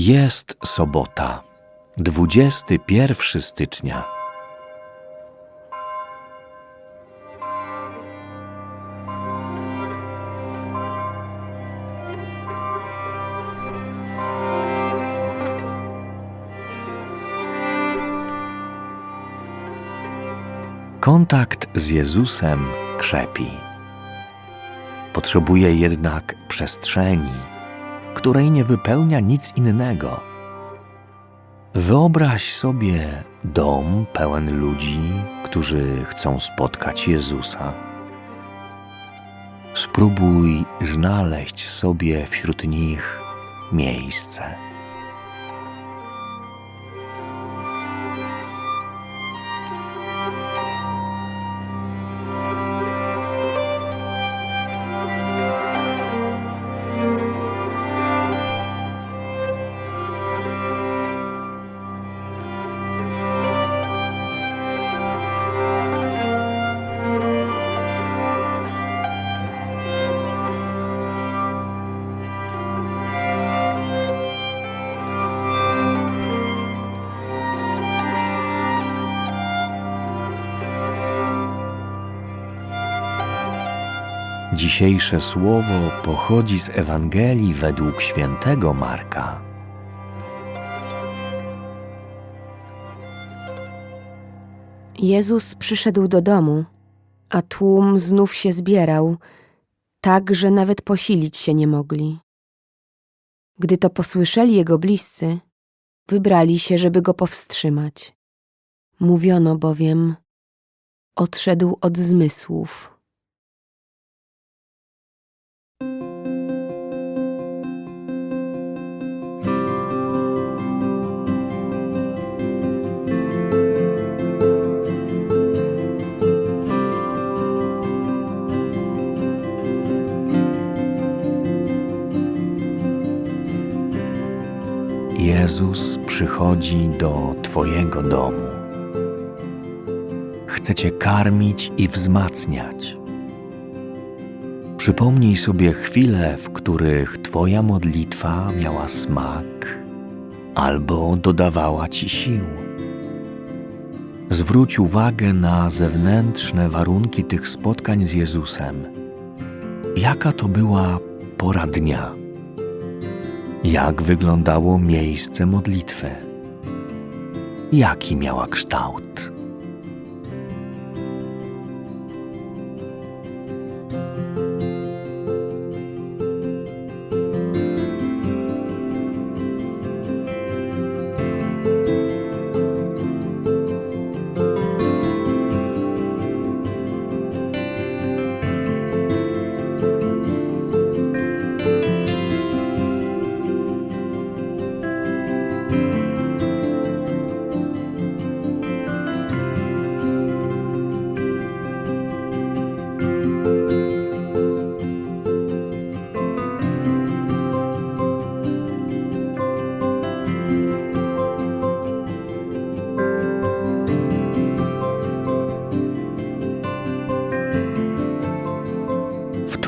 Jest sobota, 21 stycznia. Kontakt z Jezusem krzepi. Potrzebuje jednak przestrzeni, której nie wypełnia nic innego. Wyobraź sobie dom pełen ludzi, którzy chcą spotkać Jezusa. Spróbuj znaleźć sobie wśród nich miejsce. Dzisiejsze słowo pochodzi z Ewangelii według świętego Marka. Jezus przyszedł do domu, a tłum znów się zbierał, tak, że nawet posilić się nie mogli. Gdy to posłyszeli jego bliscy, wybrali się, żeby go powstrzymać. Mówiono bowiem, odszedł od zmysłów. Jezus przychodzi do Twojego domu. Chce Cię karmić i wzmacniać. Przypomnij sobie chwile, w których Twoja modlitwa miała smak albo dodawała Ci sił. Zwróć uwagę na zewnętrzne warunki tych spotkań z Jezusem. Jaka to była pora dnia? Jak wyglądało miejsce modlitwy? Jaki miała kształt?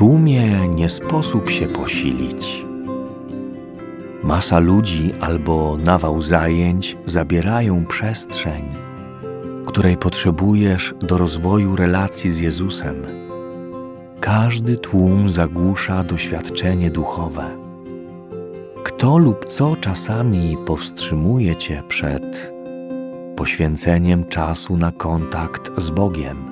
Tłumie nie sposób się posilić. Masa ludzi albo nawał zajęć zabierają przestrzeń, której potrzebujesz do rozwoju relacji z Jezusem. Każdy tłum zagłusza doświadczenie duchowe. Kto lub co czasami powstrzymuje cię przed poświęceniem czasu na kontakt z Bogiem?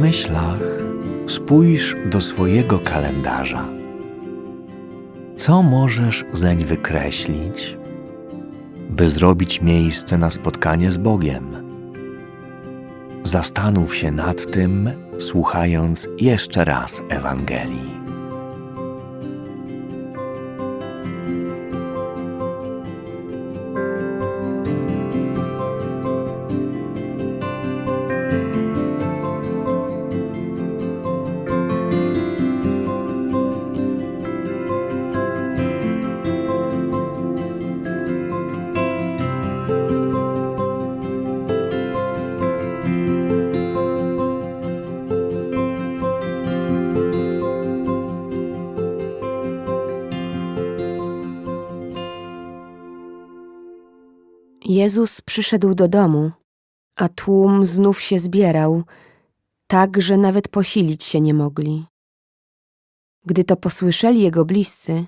Myślach spójrz do swojego kalendarza. Co możesz zeń wykreślić, by zrobić miejsce na spotkanie z Bogiem? Zastanów się nad tym, słuchając jeszcze raz Ewangelii. Jezus przyszedł do domu, a tłum znów się zbierał, tak, że nawet posilić się nie mogli. Gdy to posłyszeli jego bliscy,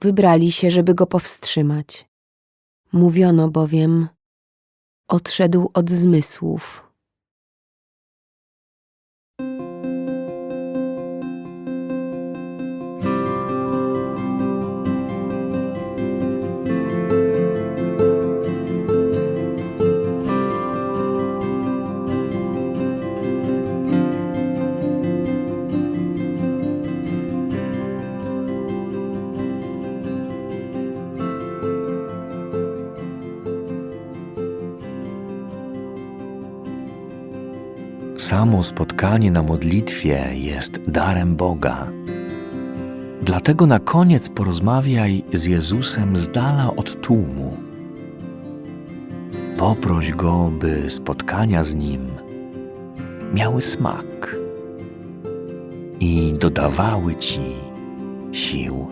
wybrali się, żeby go powstrzymać. Mówiono bowiem, odszedł od zmysłów. Samo spotkanie na modlitwie jest darem Boga. Dlatego na koniec porozmawiaj z Jezusem z dala od tłumu. Poproś go, by spotkania z nim miały smak i dodawały ci sił.